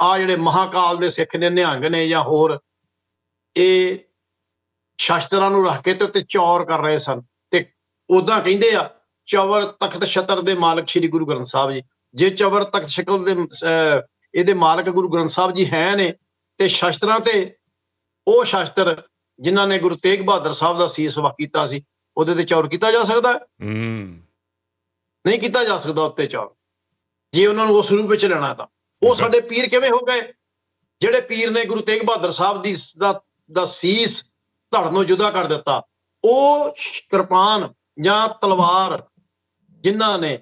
ਆ ਜਿਹੜੇ ਮਹਾਕਾਲ ਦੇ ਸਿੱਖ ਨੇ ਨਿਹੰਗ ਨੇ ਜਾਂ ਹੋਰ ਇਹ ਸ਼ਾਸਤਰਾਂ ਨੂੰ ਰੱਖ ਕੇ ਤੇ ਉੱਤੇ ਚੌਰ ਕਰ ਰਹੇ ਸਨ। ਤੇ ਉਦਾਂ ਕਹਿੰਦੇ ਆ ਚਵਰ ਤਖਤ ਛਤਰ ਦੇ ਮਾਲਕ ਸ੍ਰੀ ਗੁਰੂ ਗ੍ਰੰਥ ਸਾਹਿਬ ਜੀ। ਜੇ ਚਵਰ ਤਖਤ ਸ਼ਕਲ ਦੇ ਇਹਦੇ ਮਾਲਕ ਗੁਰੂ ਗ੍ਰੰਥ ਸਾਹਿਬ ਜੀ ਹੈ ਨੇ ਤੇ ਸ਼ਾਸਤਰਾਂ ਤੇ ਉਹ ਸ਼ਾਸਤਰ ਜਿਨ੍ਹਾਂ ਨੇ ਗੁਰੂ ਤੇਗ ਬਹਾਦਰ ਸਾਹਿਬ ਦਾ ਸੀਸ ਵਕ ਕੀਤਾ ਸੀ ਉਹਦੇ ਤੇ ਚੌਰ ਕੀਤਾ ਜਾ ਸਕਦਾ ਹੈ? ਹੂੰ। ਨਹੀਂ ਕੀਤਾ ਜਾ ਸਕਦਾ ਉੱਤੇ ਚੌਰ। ਜੇ ਉਹਨਾਂ ਨੂੰ ਉਸ ਰੂਪ ਵਿੱਚ ਲੈਣਾ ਤਾਂ। ਉਹ ਸਾਡੇ ਪੀਰ ਕਿਵੇਂ ਹੋ ਗਏ? ਜਿਹੜੇ ਪੀਰ ਨੇ ਗੁਰੂ ਤੇਗ ਬਹਾਦਰ ਸਾਹਿਬ ਦੀ ਦਾ ਦਾ ਸੀਸ ਧੜ ਨੂੰ ਜੁਦਾ ਕਰ ਦਿੱਤਾ ਉਹ ਕਿਰਪਾਨ ਜਾਂ ਤਲਵਾਰ ਜਿਨ੍ਹਾਂ ਨੇ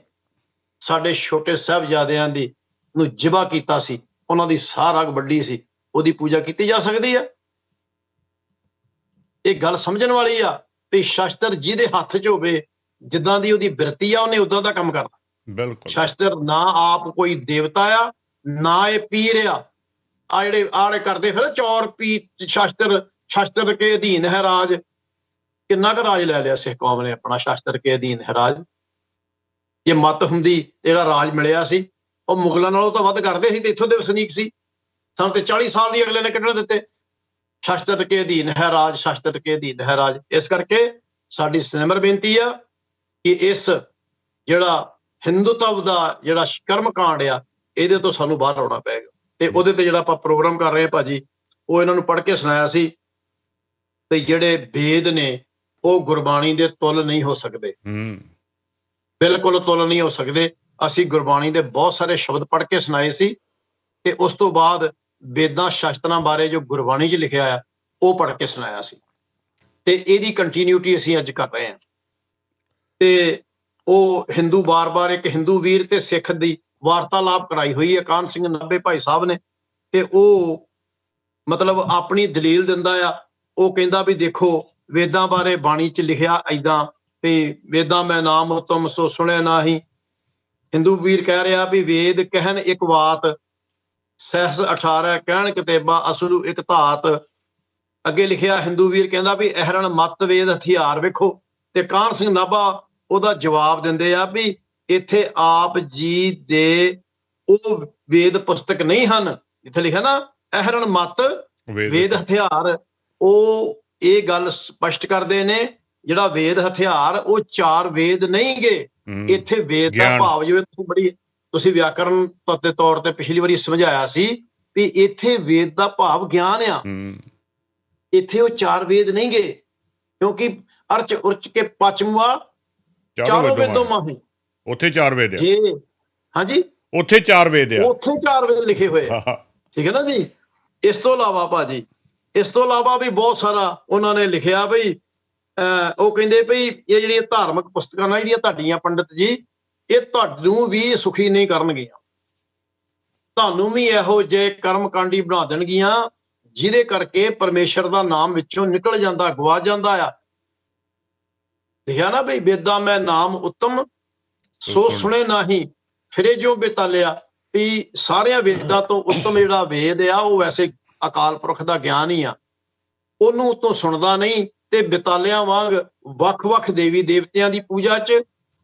ਸਾਡੇ ਛੋਟੇ ਸਾਹਿਬਜ਼ਾਦਿਆਂ ਦੀ ਨੂੰ ਜਿਬਾ ਕੀਤਾ ਸੀ ਉਹਨਾਂ ਦੀ ਸਾਹ ਰਗ ਵੱਡੀ ਸੀ ਉਹਦੀ ਪੂਜਾ ਕੀਤੀ ਜਾ ਸਕਦੀ ਹੈ ਇਹ ਗੱਲ ਸਮਝਣ ਵਾਲੀ ਆ ਵੀ ਸ਼ਸਤਰ ਜਿਹਦੇ ਹੱਥ 'ਚ ਹੋਵੇ ਜਿੱਦਾਂ ਦੀ ਉਹਦੀ ਬਿਰਤੀ ਆ ਉਹਨੇ ਉਦਾਂ ਦਾ ਕੰਮ ਕਰਨਾ। ਬਿਲਕੁਲ। ਸ਼ਸਤਰ ਨਾ ਆਪ ਕੋਈ ਦੇਵਤਾ ਆ ਨਾ ਇਹ ਪੀਰ ਆ। ਆ ਜਿਹੜੇ ਆਲੇ ਕਰਦੇ ਫਿਰ ਚੌਰ ਪੀ ਸ਼ਸਤਰ ਸ਼ਸਤਰ ਕੇ ਅਧੀਨ ਹੈ ਰਾਜ। ਕਿੰਨਾ ਕੁ ਰਾਜ ਲੈ ਲਿਆ ਸਿੱਖ ਕੌਮ ਨੇ ਆਪਣਾ ਸ਼ਸਤਰ ਕੇ ਅਧੀਨ ਹੈ ਰਾਜ। ਜੇ ਮਤ ਹੁੰਦੀ, ਜਿਹੜਾ ਰਾਜ ਮਿਲਿਆ ਸੀ, ਉਹ ਮੁਗਲਾਂ ਨਾਲੋਂ ਤਾਂ ਵੱਧ ਕਰਦੇ ਸੀ ਤੇ ਇੱਥੋਂ ਦੇ ਵਸਨੀਕ ਸੀ। ਸਾਨੂੰ ਤੇ 40 ਸਾਲ ਦੀ ਅਗਲੇ ਨੇ ਕੱਢਣ ਦਿੱਤੇ। ਸ਼ਸਤਰ ਕੇ ਅਧੀਨ ਹੈ ਰਾਜ, ਸ਼ਸਤਰ ਕੇ ਅਧੀਨ ਹੈ ਰਾਜ। ਇਸ ਕਰਕੇ ਸਾਡੀ ਸਿਮਰ ਬੇਨਤੀ ਆ ਕਿ ਇਸ ਜਿਹੜਾ ਹਿੰਦੂਤਵ ਦਾ ਜਿਹੜਾ ਕਰਮ ਕਾਂਡ ਆ ਇਹਦੇ ਤੋਂ ਸਾਨੂੰ ਬਾਹਰ ਆਉਣਾ ਪਏਗਾ। ਤੇ ਉਹਦੇ ਤੇ ਜਿਹੜਾ ਆਪਾਂ ਪ੍ਰੋਗਰਾਮ ਕਰ ਰਹੇ ਹਾਂ ਭਾਜੀ ਉਹ ਇਹਨਾਂ ਨੂੰ ਪੜ੍ਹ ਕੇ ਸੁਣਾਇਆ ਸੀ ਤੇ ਜਿਹੜੇ ਵੇਦ ਨੇ ਉਹ ਗੁਰਬਾਣੀ ਦੇ ਤੁਲ ਨਹੀਂ ਹੋ ਸਕਦੇ। ਹੂੰ। ਬਿਲਕੁਲ ਤੁਲ ਨਹੀਂ ਹੋ ਸਕਦੇ। ਅਸੀਂ ਗੁਰਬਾਣੀ ਦੇ ਬਹੁਤ ਸਾਰੇ ਸ਼ਬਦ ਪੜ੍ਹ ਕੇ ਸੁਣਾਏ ਸੀ ਤੇ ਉਸ ਤੋਂ ਬਾਅਦ ਵੇਦਾਂ ਸ਼ਾਸਤਰਾਂ ਬਾਰੇ ਜੋ ਗੁਰਬਾਣੀ 'ਚ ਲਿਖਿਆ ਆ ਉਹ ਪੜ੍ਹ ਕੇ ਸੁਣਾਇਆ ਸੀ। ਤੇ ਇਹਦੀ ਕੰਟੀਨਿਊਟੀ ਅਸੀਂ ਅੱਜ ਕਰ ਰਹੇ ਹਾਂ। ਤੇ ਉਹ ਹਿੰਦੂ ਬਾਰ-ਬਾਰ ਇੱਕ ਹਿੰਦੂ ਵੀਰ ਤੇ ਸਿੱਖ ਦੀ ਵਾਰਤਾਲਾਪ ਕਰਾਈ ਹੋਈ ਹੈ ਕਾਨ ਸਿੰਘ ਨਾਭੇ ਭਾਈ ਸਾਹਿਬ ਨੇ, ਤੇ ਉਹ ਮਤਲਬ ਆਪਣੀ ਦਲੀਲ ਦਿੰਦਾ ਆ, ਉਹ ਕਹਿੰਦਾ ਵੀ ਦੇਖੋ, ਵੇਦਾਂ ਬਾਰੇ ਬਾਣੀ 'ਚ ਲਿਖਿਆ ਐਦਾਂ ਵੀ ਵੇਦਾਂ ਮੈਂ ਨਾਮ ਉਤਮ, ਸੋ ਸੁਣਿਆ ਨਾਹੀ। ਹਿੰਦੂ ਵੀਰ ਕਹਿ ਰਿਹਾ ਵੀ ਵੇਦ ਕਹਿਣ ਇੱਕ ਬਾਤ ਸਹਿਸ 18 ਕਹਿਣ ਕਿਤੇਬਾ ਅਸਲੂ ਇੱਕ ਧਾਤ। ਅੱਗੇ ਲਿਖਿਆ, ਹਿੰਦੂ ਵੀਰ ਕਹਿੰਦਾ ਵੀ ਅਹਰਣ ਮਤ ਵੇਦ ਹਥਿਆਰ ਵੇਖੋ, ਤੇ ਕਾਨ ਸਿੰਘ ਨਾਭਾ ਉਹਦਾ ਜਵਾਬ ਦਿੰਦੇ ਆ ਵੀ ਇੱਥੇ ਆਪ ਜੀ ਦੇ ਉਹ ਵੇਦ ਪੁਸਤਕ ਨਹੀਂ ਹਨ। ਇੱਥੇ ਲਿਖਿਆ ਨਾ ਅਹਰਣ ਮਤ ਵੇਦ ਹਥਿਆਰ। ਉਹ ਇਹ ਗੱਲ ਸਪਸ਼ਟ ਕਰਦੇ ਨੇ ਜਿਹੜਾ ਵੇਦ ਹਥਿਆਰ ਉਹ ਚਾਰ ਵੇਦ ਨਹੀਂਗੇ। ਹੂੰ, ਇੱਥੇ ਵੇਦ ਦਾ। ਭਾਵ ਜਿਵੇਂ ਤੁਸੀਂ ਬੜੀ ਤੁਸੀਂ ਵਿਆਕਰਣ ਤ- ਦੇ ਤੌਰ ਤੇ ਪਿਛਲੀ ਵਾਰੀ ਸਮਝਾਇਆ ਸੀ ਵੀ ਇੱਥੇ ਵੇਦ ਦਾ ਭਾਵ ਗਿਆਨ ਆ। ਇੱਥੇ ਉਹ ਚਾਰ ਵੇਦ ਨਹੀਂਗੇ ਕਿਉਂਕਿ ਅਰਚ ਉਰਚ ਕੇ ਪਚਮਵਾ ਚਾਰੋਂ ਵੇਦੋਂ ਮਾਹੀ। ਉੱਥੇ ਚਾਰ ਵੇਦ ਆ। ਜੇ ਹਾਂਜੀ? ਉੱਥੇ ਚਾਰ ਵੇਦ ਆ। ਉੱਥੇ ਚਾਰ ਵੇਦ ਲਿਖੇ ਹੋਏ। ਆ ਠੀਕ ਹੈ ਨਾ ਜੀ? ਇਸ ਤੋਂ ਇਲਾਵਾ ਭਾਜੀ ਇਸ ਤੋਂ ਇਲਾਵਾ ਵੀ ਬਹੁਤ ਸਾਰਾ ਉਹਨਾਂ ਨੇ ਲਿਖਿਆ ਬਈ ਉਹ ਕਹਿੰਦੇ ਭਈ ਇਹ ਜਿਹੜੀਆਂ ਧਾਰਮਿਕ ਪੁਸਤਕਾਂ ਨੇ ਜਿਹੜੀਆਂ ਤੁਹਾਡੀਆਂ ਪੰਡਿਤ ਜੀ ਇਹ ਤੁਹਾਨੂੰ ਵੀ ਸੁਖੀ ਨਹੀਂ ਕਰਨਗੀਆਂ। ਤੁਹਾਨੂੰ ਵੀ ਇਹੋ ਜਿਹੇ ਕਰਮਕਾਂਡੀ ਬਣਾ ਦੇਣਗੀਆਂ ਜਿਹਦੇ ਕਰਕੇ ਪਰਮੇਸ਼ਰ ਦਾ ਨਾਮ ਵਿੱਚੋਂ ਨਿਕਲ ਜਾਂਦਾ ਗਵਾ ਜਾਂਦਾ ਆ। ਲਿਖਿਆ ਨਾ ਭਈ ਵੇਦਾਂ ਮੈਂ ਨਾਮ ਉਤਮ ਸੋ ਸੁਣੇ ਨਹੀਂ ਫਿਰੇ ਜੋ ਬਿਤਾਲਿਆ ਵੀ ਸਾਰਿਆਂ ਵੇਦਾਂ ਤੋਂ ਉੱਤਮ ਜਿਹੜਾ ਵੇਦ ਆ ਉਹ ਵੈਸੇ ਅਕਾਲ ਪੁਰਖ ਦਾ ਗਿਆਨ ਹੀ ਆ। ਉਹਨੂੰ ਉਤੋਂ ਸੁਣਦਾ ਨਹੀਂ ਤੇ ਬਿਤਾਲਿਆਂ ਵਾਂਗ ਵੱਖ-ਵੱਖ ਦੇਵੀ ਦੇਵਤਿਆਂ ਦੀ ਪੂਜਾ 'ਚ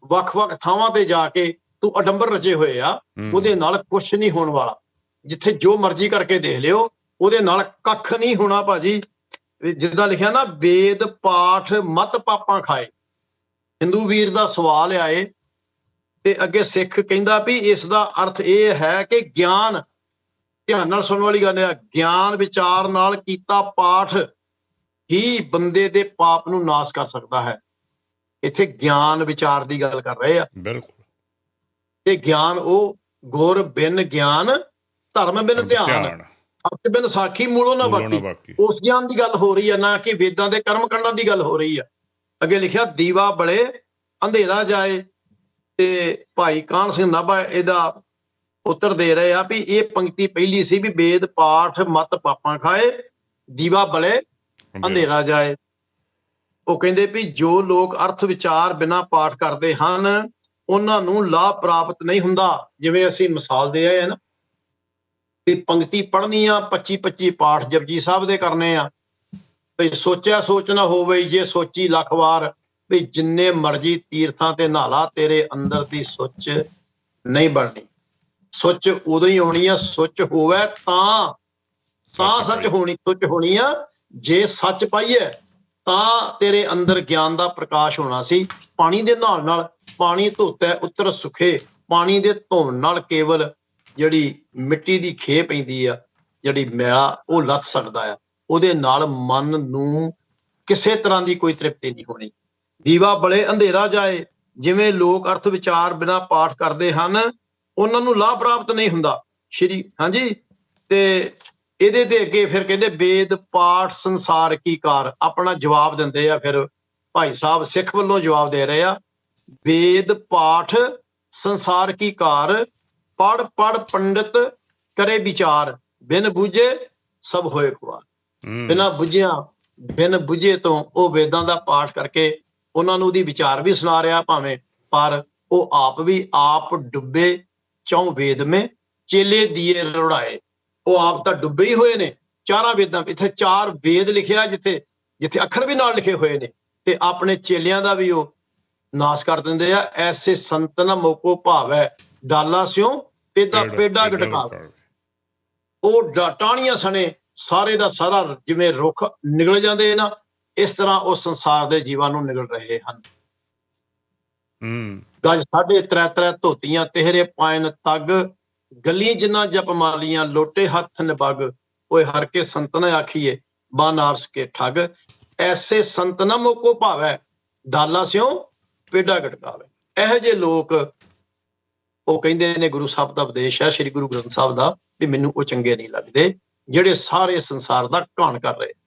ਵੱਖ-ਵੱਖ ਥਾਵਾਂ ਤੇ ਜਾ ਕੇ ਤੂੰ ਅਡੰਬਰ ਰਚੇ ਹੋਏ ਆ ਉਹਦੇ ਨਾਲ ਕੁਝ ਨਹੀਂ ਹੋਣ ਵਾਲਾ। ਜਿੱਥੇ ਜੋ ਮਰਜ਼ੀ ਕਰਕੇ ਦੇਖ ਲਿਓ ਉਹਦੇ ਨਾਲ ਕੱਖ ਨਹੀਂ ਹੋਣਾ ਭਾਜੀ। ਜਿੱਦਾਂ ਲਿਖਿਆ ਨਾ ਵੇਦ ਪਾਠ ਮਤ ਪਾਪਾਂ ਖਾਏ। ਹਿੰਦੂ ਵੀਰ ਦਾ ਸਵਾਲ ਆਏ ਤੇ ਅੱਗੇ ਸਿੱਖ ਕਹਿੰਦਾ ਵੀ ਇਸ ਦਾ ਅਰਥ ਇਹ ਹੈ ਕਿ ਗਿਆਨ ਧਿਆਨ ਨਾਲ ਸੁਣਨ ਵਾਲੀ ਗੱਲ ਹੈ ਗਿਆਨ ਵਿਚਾਰ ਨਾਲ ਕੀਤਾ ਪਾਠ ਹੀ ਬੰਦੇ ਦੇ ਪਾਪ ਨੂੰ ਨਾਸ਼ ਕਰ ਸਕਦਾ ਹੈ। ਇੱਥੇ ਗਿਆਨ ਵਿਚਾਰ ਦੀ ਗੱਲ ਕਰ ਰਹੇ ਆ। ਬਿਲਕੁਲ। ਤੇ ਗਿਆਨ ਉਹ ਗੁਰ ਬਿਨ ਗਿਆਨ ਧਰਮ ਬਿਨ ਧਿਆਨ ਸੱਚ ਬਿਨ ਸਾਖੀ ਮੂਲੋਂ ਨਾ ਬਾਕੀ। ਉਸ ਗਿਆਨ ਦੀ ਗੱਲ ਹੋ ਰਹੀ ਹੈ ਨਾ ਕਿ ਵੇਦਾਂ ਦੇ ਕਰਮ ਕਾਂਡਾਂ ਦੀ ਗੱਲ ਹੋ ਰਹੀ ਹੈ ਅੱਗੇ ਲਿਖਿਆ ਦੀਵਾ ਬਲੇ ਅੰਧੇਰਾ ਜਾਏ ਤੇ ਭਾਈ ਕਾਨ ਸਿੰਘ ਨਾਭਾ ਇਹਦਾ ਉੱਤਰ ਦੇ ਰਹੇ ਆ ਵੀ ਇਹ ਪੰਕਤੀ ਪਹਿਲੀ ਸੀ ਵੀ ਵੇਦ ਪਾਠ ਮਤ ਪਾਪਾਂ ਖਾਏ ਦੀਵਾ ਬਲੇ ਅੰਧੇਰਾ ਜਾਏ। ਉਹ ਕਹਿੰਦੇ ਵੀ ਜੋ ਲੋਕ ਅਰਥ ਵਿਚਾਰ ਬਿਨਾ ਪਾਠ ਕਰਦੇ ਹਨ ਉਹਨਾਂ ਨੂੰ ਲਾਭ ਪ੍ਰਾਪਤ ਨਹੀਂ ਹੁੰਦਾ। ਜਿਵੇਂ ਅਸੀਂ ਮਿਸਾਲ ਦੇ ਆਏ ਹਾਂ ਨਾ ਵੀ ਪੰਕਤੀ ਪੜ੍ਹਨੀ ਆ 25 25 ਪਾਠ ਜਪਜੀ ਸਾਹਿਬ ਦੇ ਕਰਨੇ ਆ। ਵੀ ਸੋਚਿਆ ਸੋਚਣਾ ਹੋਵੇ ਜੇ ਸੋਚੀ ਲੱਖ ਵਾਰ ਵੀ ਜਿੰਨੇ ਮਰਜ਼ੀ ਤੀਰਥਾਂ ਤੇ ਨਹਾਲਾ ਤੇਰੇ ਅੰਦਰ ਦੀ ਸੁੱਚ ਨਹੀਂ ਬਣਨੀ। ਸੁੱਚ ਉਦੋਂ ਹੀ ਆਉਣੀ ਆ ਸੁੱਚ ਹੋਵੇ ਤਾਂ ਤਾਂ ਸੱਚ ਹੋਣੀ। ਸੁੱਚ ਹੋਣੀ ਆ। ਜੇ ਸੱਚ ਪਾਈਏ ਤਾਂ ਤੇਰੇ ਅੰਦਰ ਗਿਆਨ ਦਾ ਪ੍ਰਕਾਸ਼ ਹੋਣਾ ਸੀ। ਪਾਣੀ ਦੇ ਨਾਲ ਨਾਲ ਪਾਣੀ ਧੋਤਾ ਉੱਤਰ ਸੁਖੇ ਪਾਣੀ ਦੇ ਧੋਣ ਨਾਲ ਕੇਵਲ ਜਿਹੜੀ ਮਿੱਟੀ ਦੀ ਖੇ ਪੈਂਦੀ ਆ ਜਿਹੜੀ ਮੈਲਾ ਉਹ ਲੱਥ ਸਕਦਾ ਆ। ਉਹਦੇ ਨਾਲ ਮਨ ਨੂੰ ਕਿਸੇ ਤਰ੍ਹਾਂ ਦੀ ਕੋਈ ਤ੍ਰਿਪਤੀ ਨਹੀਂ ਹੋਣੀ। ਦੀਵਾ ਬਲੇ ਅੰਧੇਰਾ ਜਾਏ ਜਿਵੇਂ ਲੋਕ ਅਰਥ ਵਿਚਾਰ ਬਿਨਾ ਪਾਠ ਕਰਦੇ ਹਨ ਉਹਨਾਂ ਨੂੰ ਲਾਭ ਪ੍ਰਾਪਤ ਨਹੀਂ ਹੁੰਦਾ। ਸ਼੍ਰੀ ਹਾਂਜੀ? ਤੇ ਇਹਦੇ ਤੇ ਅੱਗੇ ਫਿਰ ਕਹਿੰਦੇ ਵੇਦ ਪਾਠ ਸੰਸਾਰ ਕੀ ਕਾਰ? ਆਪਣਾ ਜਵਾਬ ਦਿੰਦੇ ਆ ਫਿਰ ਭਾਈ ਸਾਹਿਬ ਸਿੱਖ ਵੱਲੋਂ ਜਵਾਬ ਦੇ ਰਹੇ ਆ। ਵੇਦ ਪਾਠ ਸੰਸਾਰ ਕੀ ਕਾਰ? ਪੜ ਪੜ ਪੰਡਿਤ ਕਰੇ ਵਿਚਾਰ। ਬਿਨ ਬੁਝੇ ਸਭ ਹੋਏ ਖੁਆਰ। ਹੂੰ, ਬਿਨਾਂ ਬੁੱਝਿਆ ਬਿਨ ਬੁੱਝੇ ਤੋਂ ਉਹ ਵੇਦਾਂ ਦਾ ਪਾਠ ਕਰਕੇ ਉਹਨਾਂ ਨੂੰ ਉਹਦੀ ਵਿਚਾਰ ਵੀ ਸੁਣਾ ਰਿਹਾ ਭਾਵੇਂ ਪਰ ਉਹ ਆਪ ਵੀ ਆਪ ਡੁੱਬੇ ਚੌ ਵੇਦ ਮੇ ਚੇਲੇ ਦੀਏ ਰੁੜਾਏ। ਉਹ ਆਪ ਤਾਂ ਡੁੱਬੇ ਹੀ ਹੋਏ ਨੇ। ਚਾਰਾਂ ਵੇਦਾਂ ਇੱਥੇ ਚਾਰ ਵੇਦ ਲਿਖਿਆ ਜਿੱਥੇ ਜਿੱਥੇ ਅੱਖਰ ਵੀ ਨਾਲ ਲਿਖੇ ਹੋਏ ਨੇ ਤੇ ਆਪਣੇ ਚੇਲਿਆਂ ਦਾ ਵੀ ਉਹ ਨਾਸ਼ ਕਰ ਦਿੰਦੇ ਆ। ਐਸੇ ਸੰਤਨ ਮੋਕੋ ਭਾਵੈ ਡਾਲਾ ਸਿਓ ਪੇਦਾ ਪੇਡਾ ਗਟਕਾਵੇ ਉਹ ਟਾਹਣੀਆਂ ਸਣੇ ਸਾਰੇ ਦਾ ਸਾਰਾ ਜਿਵੇਂ ਰੁੱਖ ਨਿਕਲ ਜਾਂਦੇ ਨਾ ਇਸ ਤਰ੍ਹਾਂ ਉਹ ਸੰਸਾਰ ਦੇ ਜੀਵਾਂ ਨੂੰ ਨਿਕਲ ਰਹੇ ਹਨ। ਹੂੰ। ਗੱਜ ਸਾਢੇ ਤਰੇ ਤਰੇ ਧੋਤੀਆਂ ਤੇਹਰੇ ਪਾਇਨ ਤੱਗ ਗਲੀ ਜਿੰਨਾ ਜਪ ਮਾਲੀਆਂ ਲੋਟੇ ਹੱਥ ਨਿਬਗ ਓਏ ਹਰ ਕੇ ਸੰਤਨ ਆਖੀਏ ਬਾਨਾਰਸ ਕੇ ਠੱਗ। ਐਸੇ ਸੰਤਨ ਮੋਕੋ ਭਾਵੈ ਡਾਲਾ ਸਿਓ ਪੇਡਾ ਗਟਕਾਵੇ ਇਹੋ ਜਿਹੇ ਲੋਕ ਉਹ ਕਹਿੰਦੇ ਨੇ ਗੁਰੂ ਸਾਹਿਬ ਦਾ ਉਪਦੇਸ਼ ਹੈ ਸ੍ਰੀ ਗੁਰੂ ਗ੍ਰੰਥ ਸਾਹਿਬ ਦਾ ਵੀ ਮੈਨੂੰ ਉਹ ਚੰਗੇ ਨਹੀਂ ਲੱਗਦੇ ਜਿਹੜੇ ਸਾਰੇ ਸੰਸਾਰ ਦਾ ਘਾਣ ਕਰ ਰਹੇ।